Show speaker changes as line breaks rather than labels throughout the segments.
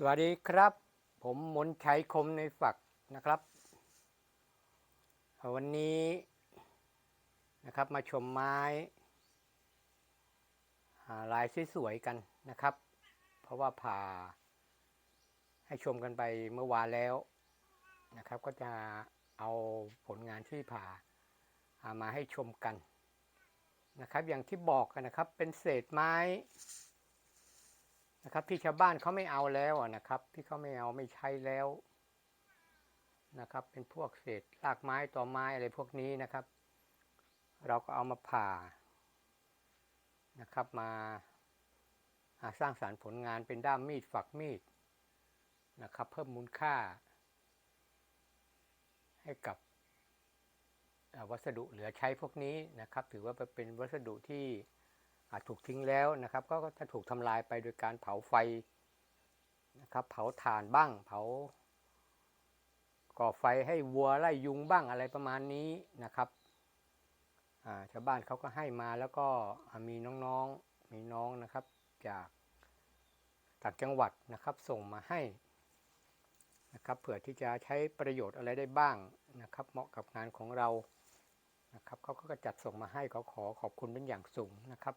สวัสดีครับ ผมมนชัยคมในฝักนะครับ วันนี้นะครับมาชมไม้าลายสวยๆกันนะครับ เพราะว่าผ่าให้ชมกันไปเมื่อวานแล้วนะครับ ก็จะเอาผลงานที่ผ่าามาให้ชมกันนะครับ อย่างที่บอกกันนะครับเป็นเศษไม้ นะครับ ที่ชาวบ้านเขาไม่เอาแล้วนะครับ ที่เขาไม่เอาไม่ใช้แล้วนะครับ เป็นพวกเศษรากไม้ต่อไม้อะไรพวกนี้นะครับ เราก็เอามาผ่านะครับมาาสร้างสารรค์ผลงานเป็นด้ามมีดฝักมีดนะครับ เพิ่มมูลค่า ให้กับวัสดุเหลือใช้พวกนี้นะครับ ถือว่าเป็นวัสดุที่ อาจถูกทิ้งแล้วนะครับ ก็จะถูกทำลายไปโดยการเผาไฟนะครับ เผาถ่านบ้าง เผาก่อไฟให้วัวไล่ยุงบ้างอะไรประมาณนี้นะครับชาวบ้านเขาก็ให้มาแล้วก็มีน้องๆมีน้องนะครับ จากต่างจังหวัดนะครับ ส่งมาให้นะครับเผื่อที่จะใช้ประโยชน์อะไรได้บ้างนะครับ เหมาะกับงานของเรานะครับเขาก็จัดส่งมาให้เขาขอขอบคุณเป็นอย่างสูงนะครับ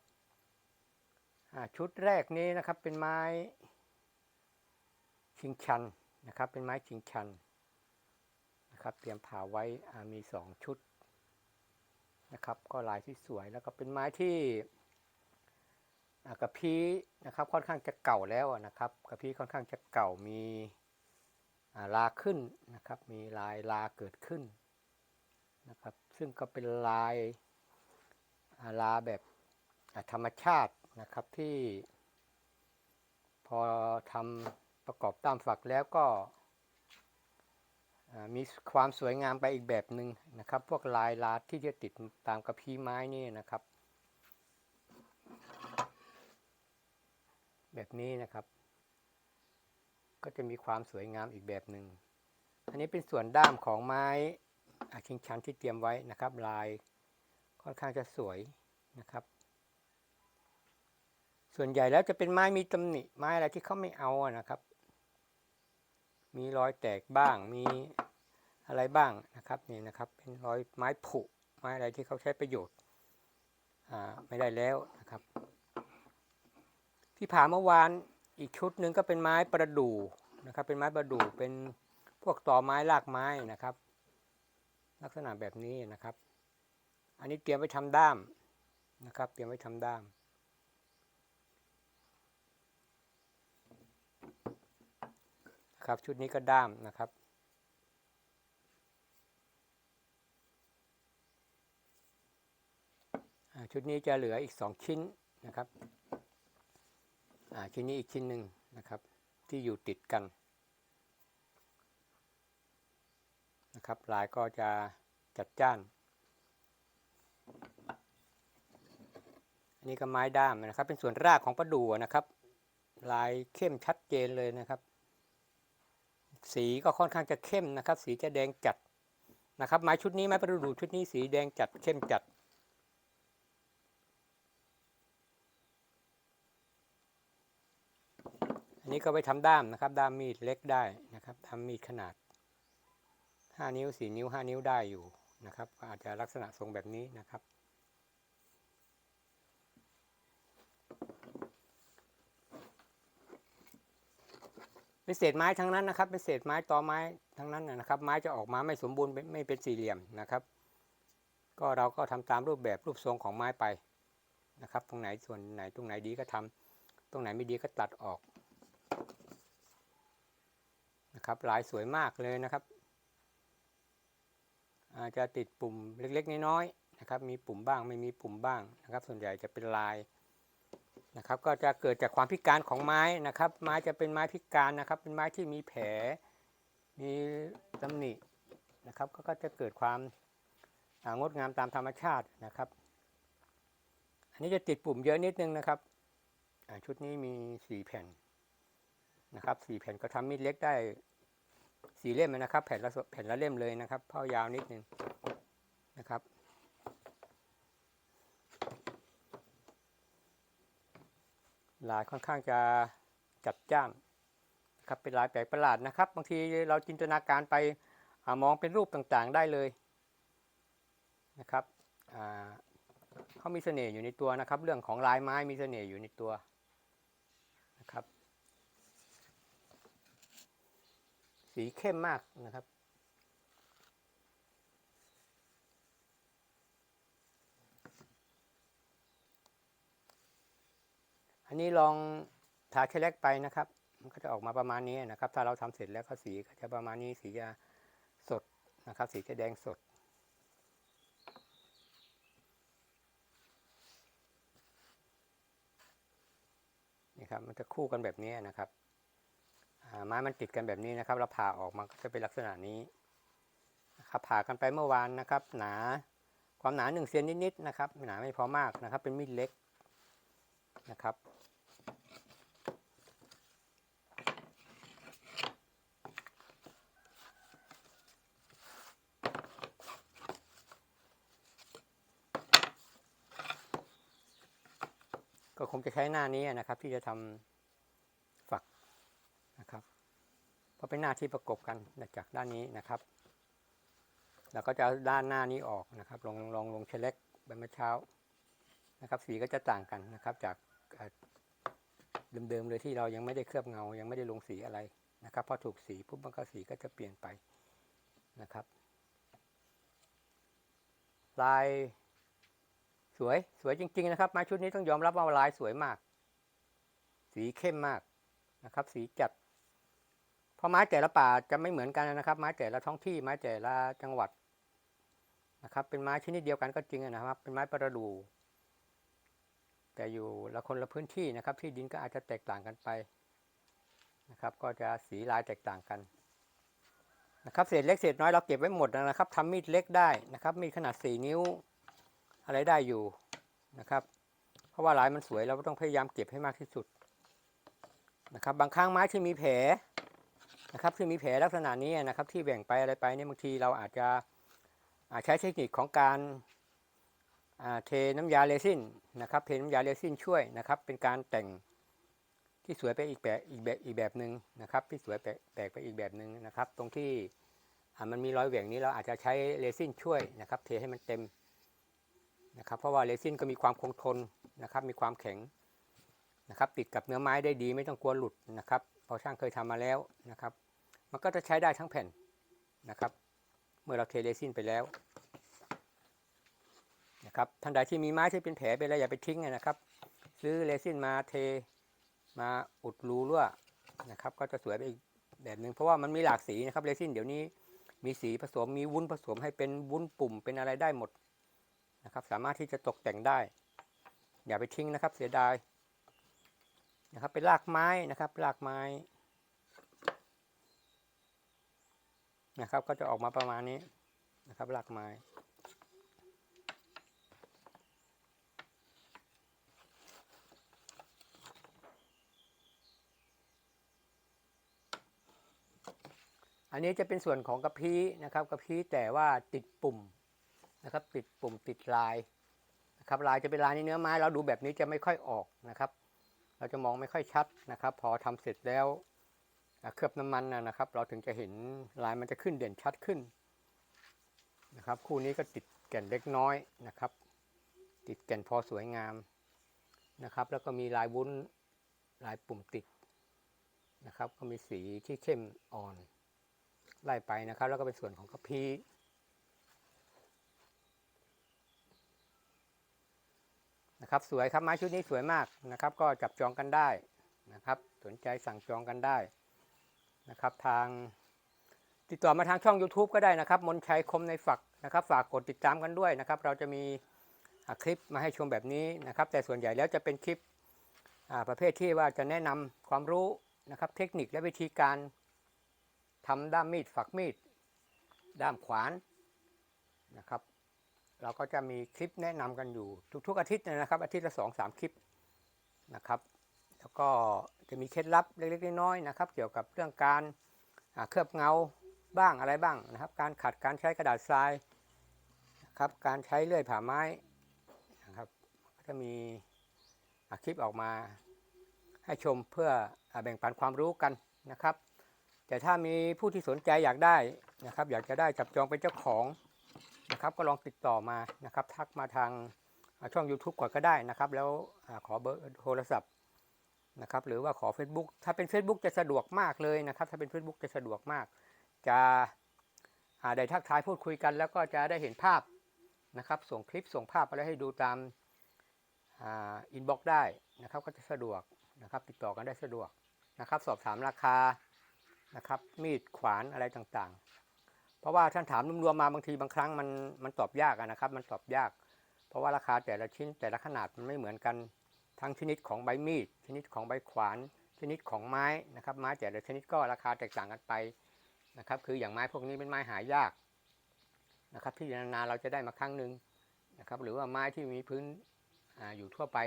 ชุดแรกนี้นะครับเป็นไม้ชิงชันนะครับ เป็นไม้ชิงชันนะครับ เตรียมผ่าไว้มีสองชุดนะครับ ก็ลายที่สวยแล้วก็เป็นไม้ที่กระพี้นะครับค่อนข้างจะเก่าแล้วนะครับกระพี้ค่อนข้างจะเก่ามีาลาขึ้นนะครับ มีลายลาเกิดขึ้นนะครับ ซึ่งก็เป็นลายาลาแบบธรรมชาติ นะครับที่ พอทำประกอบตามฝักแล้วก็มีความสวยงามไปอีกแบบหนึ่งนะครับ พวกลายลาดที่จะติดตามกระพี้ไม้นี่นะครับ แบบนี้นะครับ ก็จะมีความสวยงามอีกแบบหนึ่งอันนี้เป็นส่วนด้ามของไม้อาชิงชันที่เตรียมไว้นะครับ ลายค่อนข้างจะสวยนะครับ ส่วนใหญ่แล้วจะเป็นไม้มีตำหนิไม้อะไรที่เขาไม่เอาอะนะครับ มีรอยแตกบ้างมีอะไรบ้างนะครับนี่นะครับ เป็นรอยไม้ผุไม้อะไรที่เขาใช้ประโยชน์ไม่ได้แล้วนะครับ ที่ผ่าเมื่อวานอีกชุดหนึ่งก็เป็นไม้ประดู่นะครับ เป็นไม้ประดู่เป็นพวกต่อไม้รากไม้นะครับ ลักษณะแบบนี้นะครับ อันนี้เตรียมไว้ทำด้ามนะครับ เตรียมไว้ทำด้าม ครับ ชุดนี้ก็ด้ามนะครับ ชุดนี้จะเหลืออีกสองชิ้นนะครับอ่าชิ้นนี้อีกชิ้นหนึ่งนะครับ ที่อยู่ติดกันนะครับลายก็จะจัดจ้าน อันนี้ก็ไม้ด้ามนะครับ เป็นส่วนรากของประดู่นะครับ ลายเข้มชัดเจนเลยนะครับ สีก็ค่อนข้างจะเข้มนะครับ สีจะแดงจัดนะครับ ไม้ชุดนี้ไม้ประดู่ชุดนี้สีแดงจัดเข้มจัด อันนี้ก็ไปทำด้ามนะครับ ด้ามมีดเล็กได้นะครับทำมีดขนาด 5 นิ้ว 4 นิ้ว 5 นิ้วได้อยู่นะครับ อาจจะลักษณะทรงแบบนี้นะครับ เป็นเศษไม้ทั้งนั้นนะครับ เป็นเศษไม้ตอไม้ทั้งนั้นนะครับ ไม้จะออกมาไม่สมบูรณ์ไม่เป็นสี่เหลี่ยมนะครับ ก็เราก็ทำตามรูปแบบรูปทรงของไม้ไปนะครับ ตรงไหนส่วนไหนตรงไหนดีก็ทำตรงไหนไม่ดีก็ตัดออกนะครับลายสวยมากเลยนะครับอาจจะติดปุ่มเล็กๆน้อยๆนะครับ มีปุ่มบ้างไม่มีปุ่มบ้างนะครับ ส่วนใหญ่จะเป็นลาย นะครับ ก็จะเกิดจากความพิการของไม้นะครับ ไม้จะเป็นไม้พิการนะครับ เป็นไม้ที่มีแผล มีตำหนินะครับ ก็จะเกิดความางดงามตามธรรมชาตินะครับ อันนี้จะติดปุ่มเยอะนิดนึงนะครับ ชุดนี้มีสี่แผ่นนะครับสี่แผ่นก็ทำมีดเล็กได้สี่เล่มนะครับ แผ่นละแผ่นละเล่มเลยนะครับเผายาวนิดนึงนะครับ ลายค่อนข้างจะจัดจ้านนะครับเป็นลายแปลกประหลาดนะครับ บางทีเราจินตนาการไปอมองเป็นรูปต่างๆได้เลยนะครับเขามีเสน่ห์อยู่ในตัวนะครับ เรื่องของลายไม้มีเสน่ห์อยู่ในตัวนะครับ สีเข้มมากนะครับ อันนี้ลองทาเชลเล็กไปนะครับ มันก็จะออกมาประมาณนี้นะครับ ถ้าเราทำเสร็จแล้วก็สีก็จะประมาณนี้สีจะสดนะครับ สีจะแดงสดนี่ครับมันจะคู่กันแบบนี้นะครับไม้มันติดกันแบบนี้นะครับ เราผ่าออกมันก็จะเป็นลักษณะนี้นะครับผ่ากันไปเมื่อวานนะครับ หนาความหนาหนึ่งเซนนิดๆนะครับ หนาไม่พอมากนะครับ เป็นมีดเล็กนะครับ คงจะใช้หน้านี้นะครับ ที่จะทำฝักนะครับเพราะเป็นหน้าที่ประกบกันจากด้านนี้นะครับแล้วก็จะด้านหน้านี้ออกนะครับลองลองลงเชล็กใบมะเช้านะครับ สีก็จะต่างกันนะครับ จากเดิมๆเลยที่เรายังไม่ได้เคลือบเงา ยังไม่ได้ลงสีอะไรนะครับพอถูกสีปุ๊บมันก็สีก็จะเปลี่ยนไปนะครับ ลาย วยสวยจริง ๆ นะครับ ไม้ชุดนี้ต้องยอมรับว่าลายสวยมาก สีเข้มมากนะครับ สีจัด เพราะไม้แต่ละป่าจะไม่เหมือนกันนะครับ ไม้แต่ละท้องที่ไม้แต่ละจังหวัดนะครับ เป็นไม้ชนิดเดียวกันก็จริงนะครับ เป็นไม้ประดู่แต่อยู่ละคนละพื้นที่นะครับ ที่ดินก็อาจจะแตกต่างกันไปนะครับ ก็จะสีลายแตกต่างกันนะครับเศษเล็กเศษน้อยเราเก็บไว้หมดนะครับทำมีดเล็กได้นะครับ มีขนาด 4 นิ้ว อะไรได้อยู่นะครับ เพราะว่าลายมันสวยเราก็ต้องพยายามเก็บให้มากที่สุดนะครับ บางครั้งไม้ที่มีแผลนะครับที่มีแผลลักษณะนี้นะครับ ที่แบ่งไปอะไรไปเนี่ยบางทีเราอาจจะอาจใช้เทคนิคของการเทน้ำยาเรซินนะครับเทน้ำยาเรซินช่วยนะครับ เป็นการแต่งที่สวยไปอีกแบบอีกแบบอีกแบบหนึ่งนะครับที่สวยแปลกไปอีกแบบหนึ่งนะครับ ตรงที่มันมีรอยแหว่งนี้เราอาจจะใช้เรซินช่วยนะครับ เทให้มันเต็ม นะครับเพราะว่าเรซินก็มีความคงทนนะครับมีความแข็งนะครับติดกับเนื้อไม้ได้ดีไม่ต้องกลัวหลุดนะครับพราะช่างเคยทำมาแล้วนะครับ มันก็จะใช้ได้ทั้งแผ่นนะครับ เมื่อเราเทเรซินไปแล้วนะครับท่านใดที่มีไม้ที่เป็นแผลไปแล้วอย่าไปทิ้งนะครับ ซื้อเรซินมาเทมาอุดรูรั่วนะครับ ก็จะสวยไปอีกแบบหนึ่งเพราะว่ามันมีหลากสีนะครับเรซินเดี๋ยวนี้มีสีผสมมีวุ้นผสมให้เป็นวุ้นปุ่มเป็นอะไรได้หมด นะครับ สามารถที่จะตกแต่งได้ อย่าไปทิ้งนะครับ เสียดายนะครับเป็นรากไม้นะครับรากไม้นะครับ ก็จะออกมาประมาณนี้นะครับรากไม้ อันนี้จะเป็นส่วนของกระพี้นะครับกระพี้แต่ว่าติดปุ่ม นะครับ ติดปุ่มติดลายนะครับลายจะเป็นลายในเนื้อไม้ เราดูแบบนี้จะไม่ค่อยออกนะครับ เราจะมองไม่ค่อยชัดนะครับ พอทำเสร็จแล้วเคลือบน้ำมันนะนะครับ เราถึงจะเห็นลายมันจะขึ้นเด่นชัดขึ้นนะครับ คู่นี้ก็ติดแก่นเล็กน้อยนะครับ ติดแก่นพอสวยงามนะครับ แล้วก็มีลายวุ้นลายปุ่มติดนะครับ ก็มีสีที่เข้มอ่อนไล่ไปนะครับ แล้วก็เป็นส่วนของกระพี้ นะครับสวยครับไม้ชุดนี้สวยมากนะครับ ก็จับจองกันได้นะครับ สนใจสั่งจองกันได้นะครับ ทาง ติดต่อมาทางช่อง YouTube ก็ได้นะครับ มนชัยคมในฝักนะครับ ฝากกดติดตามกันด้วยนะครับ เราจะมีคลิปมาให้ชมแบบนี้นะครับ แต่ส่วนใหญ่แล้วจะเป็นคลิปประเภทที่ว่าจะแนะนำความรู้นะครับ เทคนิคและวิธีการทำด้ามมีดฝักมีด ด้ามขวานนะครับ เราก็จะมีคลิปแนะนำกันอยู่ทุก ๆ อาทิตย์นะครับ อาทิตย์ละสองสามคลิปนะครับ แล้วก็จะมีเคล็ดลับเล็กๆน้อยๆนะครับ เกี่ยวกับเรื่องการเคลือบเงาบ้างอะไรบ้างนะครับ การขัดการใช้กระดาษทรายนะครับการใช้เลื่อยผ่าไม้นะครับก็จะมีคลิปออกมาให้ชมเพื่ออแบ่งปันความรู้กันนะครับ แต่ถ้ามีผู้ที่สนใจอยากได้นะครับ อยากจะได้จับจองเป็นเจ้าของ นะครับก็ลองติดต่อมานะครับ ทักมาทางช่อง YouTube ก่อนก็ได้นะครับ แล้วขอเบอร์โทรศัพท์นะครับหรือว่าขอ Facebook ถ้าเป็น Facebook จะสะดวกมากเลยนะครับ ถ้าเป็น Facebook จะสะดวกมาก จะได้ทักทายพูดคุยกัน แล้วก็จะได้เห็นภาพนะครับ ส่งคลิปส่งภาพอะไรให้ดูตามอินบ็อกได้นะครับ ก็จะสะดวกนะครับ ติดต่อกันได้สะดวกนะครับ สอบถามราคานะครับ มีดขวานอะไรต่างๆ เพราะว่าท่านถามรวมๆมาบางทีบางครั้งมันมันตอบยากนะครับ มันตอบยาก เพราะว่าราคาแต่ละชิ้นแต่ละขนาดมันไม่เหมือนกัน ทั้งชนิดของใบมีด ชนิดของใบขวาน ชนิดของไม้นะครับ ไม้แต่ละชนิดก็ราคาแตกต่างกันไปนะครับ คืออย่างไม้พวกนี้เป็นไม้หายากนะครับ ที่นานๆเราจะได้มาครั้งหนึ่งนะครับ หรือว่าไม้ที่มีพื้นออยู่ทั่วไป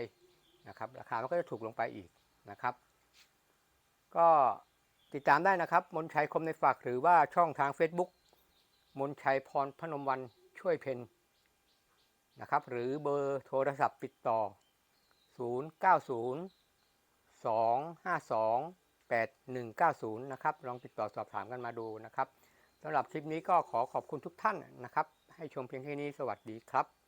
นะครับ ราคามันก็จะถูกลงไปอีกนะครับ ก็ติดตามได้นะครับ มนชัยคมในฝากหรือว่าช่องทาง Facebook มนชัยพรพนมวันช่วยเพนนะครับ หรือเบอร์โทรศัพท์ติดต่อ 090 252 8190 นะครับ ลองติดต่อสอบถามกันมาดูนะครับสำหรับคลิปนี้ก็ขอขอบคุณทุกท่านนะครับ ให้ชมเพียงแค่นี้สวัสดีครับ